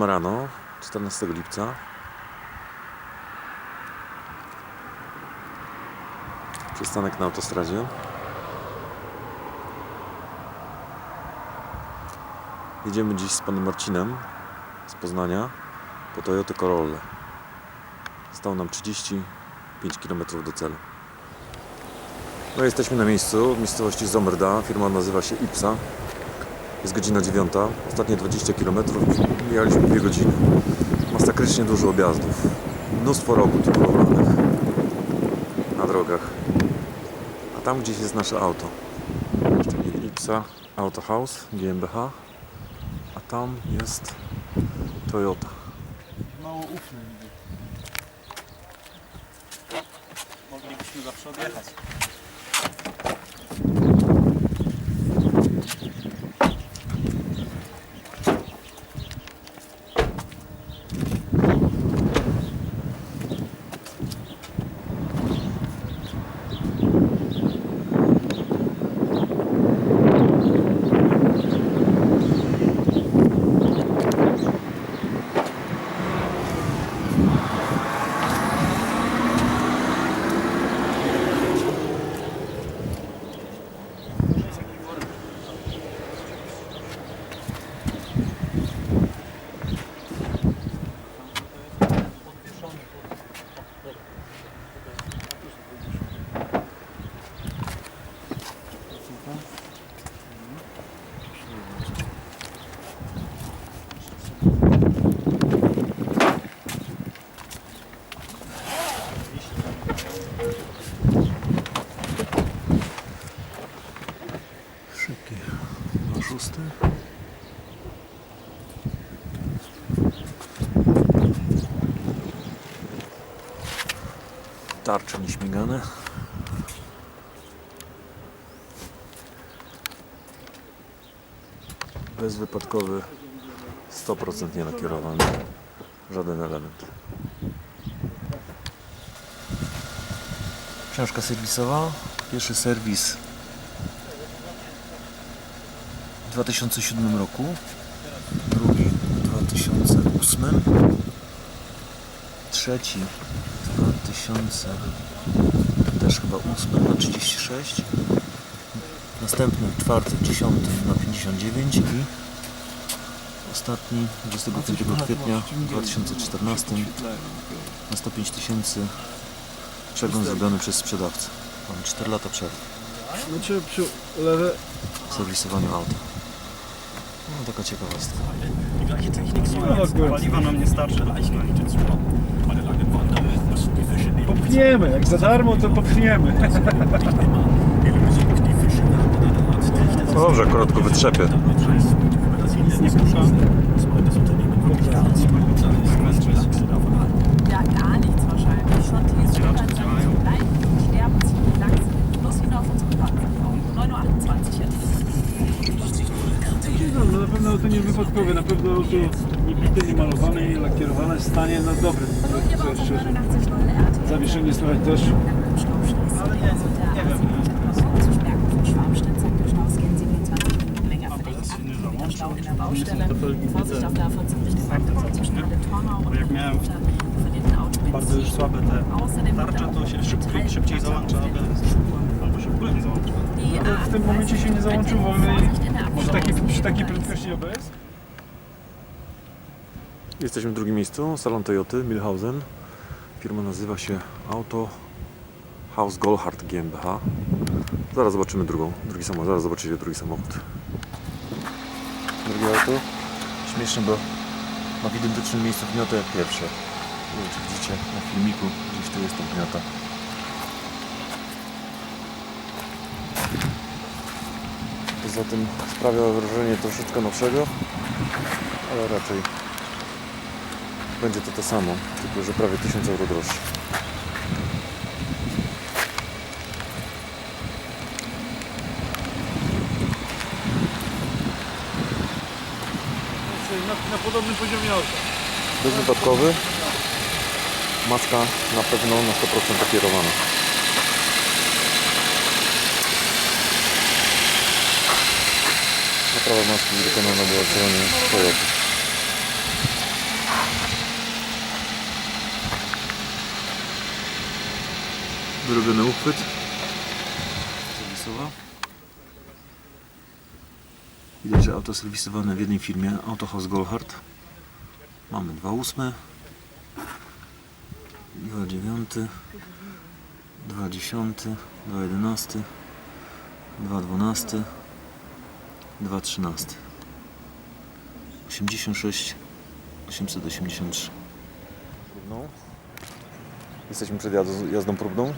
7 rano, 14 lipca. Przystanek na autostradzie. Jedziemy dziś z panem Marcinem z Poznania po Toyota Corolla. Zostało nam 35 km do celu. No jesteśmy na miejscu, w miejscowości Zomerda. Firma nazywa się Ipsa. Jest godzina 9. Ostatnie 20 km mijaliśmy 2 godziny. Masakrycznie dużo objazdów. Mnóstwo robót budowlanych na drogach. A tam gdzieś jest nasze auto. Czyli Ipsa Auto House GmbH. A tam jest Toyota. Mało ufny. Moglibyśmy zawsze odjechać. Tarcze nieśmigane. Bezwypadkowy 100% nie nakierowany. Żaden element. Książka serwisowa. Pierwszy serwis w 2007 roku, drugi w 2008, trzeci w 2000 też chyba 8 na 36, następny czwarty w 10 na 59 i ostatni 25 kwietnia w 2014 na 105 tysięcy przegląd zrobiony przez sprzedawcę. Mamy 4 lata przerwy Znaczy serwisowaniu auta. No taka ciekawostka. Die gleiche Technik Ja, jetzt gut. Paliwa nam nie starczy do Reichweite zu kommen. Bei der langen Wanderung müssen die Fische neben Popchniemy, jak za darmo to popchniemy. die. Die No dobrze, ist, sie davon ab. Ja, gar nichts wahrscheinlich. Schon Tees, schon dann bleiben, sterben, ziehen, langsam. Los hinauf unsere Fahrzeug. 9.28 Uhr jetzt. No, na pewno auto nie wypadkowe, na pewno auto nie bite, nie malowane, nie lakierowane, w stanie no dobrym, Hier powiem war szczerze. 89 Euro RT. Zawieszenie słychać też. Aber nie, nie wiem. Stau scan 27 Minuten länger für dich. 8 Kilometer Stau in der Baustelle. Vorsicht auf der A40 Richtung Magdeburg zwischen Halle Tornau und jak miałem Route verliert ein Auto Bardzo już słabe te tarcze, to się szybciej, szybciej załącza, ale- się w ogóle nie załącza. Die No, w tym momencie się nie załączył der przy takiej, przy takiej prędkości ABS. Jesteśmy w drugim miejscu, salon Toyoty, Milhausen. Firma nazywa się Auto House Goldhardt GmbH. Zaraz zobaczymy drugą, drugi samochód, zaraz zobaczycie drugi samochód. Drugie auto. Śmieszne, bo ma w identycznym miejscu gniotę jak pierwsze. Nie wiem, czy widzicie na filmiku, gdzieś tu jest ta gniota. Poza tym sprawia wrażenie troszeczkę nowszego, ale raczej będzie to to samo, tylko że prawie 1000 euro droższe. Czyli Na, na podobnym poziomie auta. Bezwypadkowy. Maska na pewno na 100% okierowana. Naprawa maski wykonana była w salonie Toyota. Wyrobiony uchwyt. Serwisowa. Widać, że auto serwisowane w jednej firmie Autohaus Golhardt. Mamy 2.8 2.9 2.10 2.11 2.12 2.13. 86 883. Próbną. Jesteśmy przed jazd- jazdą próbną.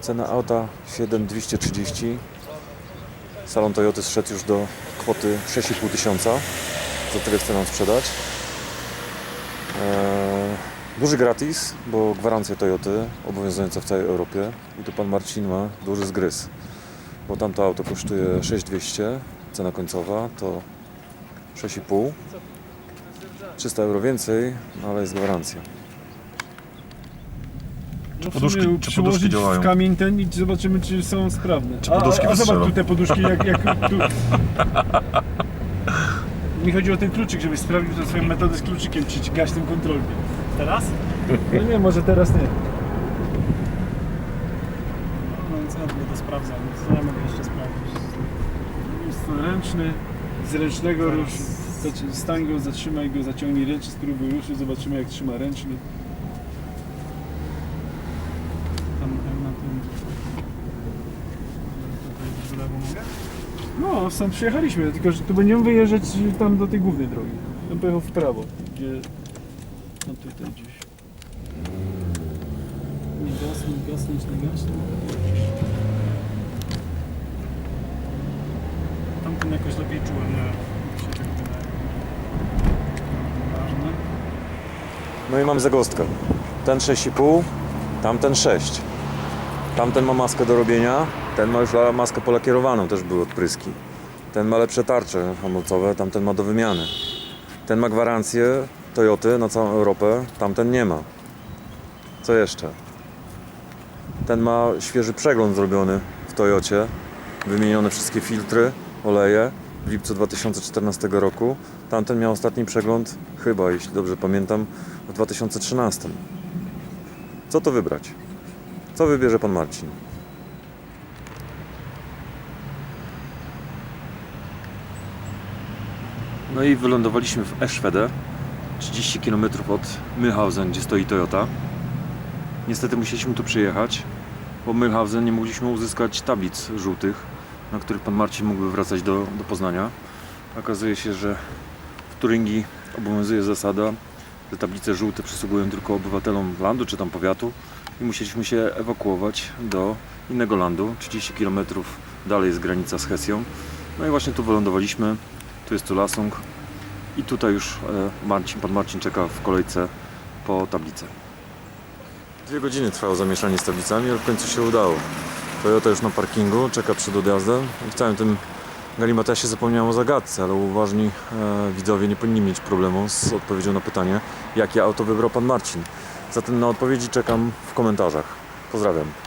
Cena auta 7230. Salon Toyoty zszedł już do kwoty 6,5 tysiąca. Za tyle chce nam sprzedać. Eee, duży gratis, bo gwarancja Toyoty obowiązująca w całej Europie. I tu pan Marcin ma duży zgryz. Bo tamto auto kosztuje 6200, cena końcowa to 6,5. 300 euro więcej, no ale jest gwarancja. No w poduszki- czy przyłożyć poduszki działają? w kamień ten i zobaczymy, czy są sprawne. Czy poduszki a, a, a wystrzelą? zobacz tu te poduszki, jak, jak tu... Mi chodzi o ten kluczyk, żebyś sprawdził tę swoją metodę z kluczykiem, czy ci gaś tym kontrolnie. Teraz? No nie, może teraz nie. No więc ja to sprawdzam, więc ja mogę jeszcze sprawdzić. Jest to ręczny, z ręcznego rusz. Zac- Stań go, zatrzymaj go, zaciągnij ręczny, spróbuj ruszyć, zobaczymy jak trzyma ręczny. Tam na tym... Tutaj w lewo mogę? No, stąd przyjechaliśmy, tylko że tu będziemy wyjeżdżać tam do tej głównej drogi. Ja pojechał w prawo, gdzie... No tutaj gdzieś. Nie gasnąć, gasnąć, nie gasnąć. Tamten jakoś lepiej czułem, nie? Mi się tak wydaje. Ważne. No i mam zagostkę. Ten 6,5, tamten 6. Tamten ma maskę do robienia, ten ma już maskę polakierowaną, też były odpryski. Ten ma lepsze tarcze hamulcowe, tamten ma do wymiany. Ten ma gwarancję Toyoty na całą Europę, tamten nie ma. Co jeszcze? Ten ma świeży przegląd zrobiony w Toyocie, wymienione wszystkie filtry, oleje w lipcu 2014 roku. Tamten miał ostatni przegląd, chyba jeśli dobrze pamiętam, w 2013. Co to wybrać? Co wybierze pan Marcin? No i wylądowaliśmy w Eschwede, 30 km od Mühlhausen, gdzie stoi Toyota. Niestety musieliśmy tu przyjechać, bo w Mühlhausen nie mogliśmy uzyskać tablic żółtych, na których pan Marcin mógłby wracać do, do Poznania. Okazuje się, że w Turyngii obowiązuje zasada, że tablice żółte przysługują tylko obywatelom landu czy tam powiatu i musieliśmy się ewakuować do innego landu, 30 km dalej jest granica z Hesją. No i właśnie tu wylądowaliśmy, tu jest Tulasung i tutaj już e, Marcin, pan Marcin czeka w kolejce po tablicę. Dwie godziny trwało zamieszanie z tablicami, ale w końcu się udało. Toyota już na parkingu, czeka przed odjazdem i w całym tym galimatesie zapomniałem o zagadce, ale uważni e, widzowie nie powinni mieć problemu z odpowiedzią na pytanie, jakie auto wybrał pan Marcin. Zatem na odpowiedzi czekam w komentarzach. Pozdrawiam.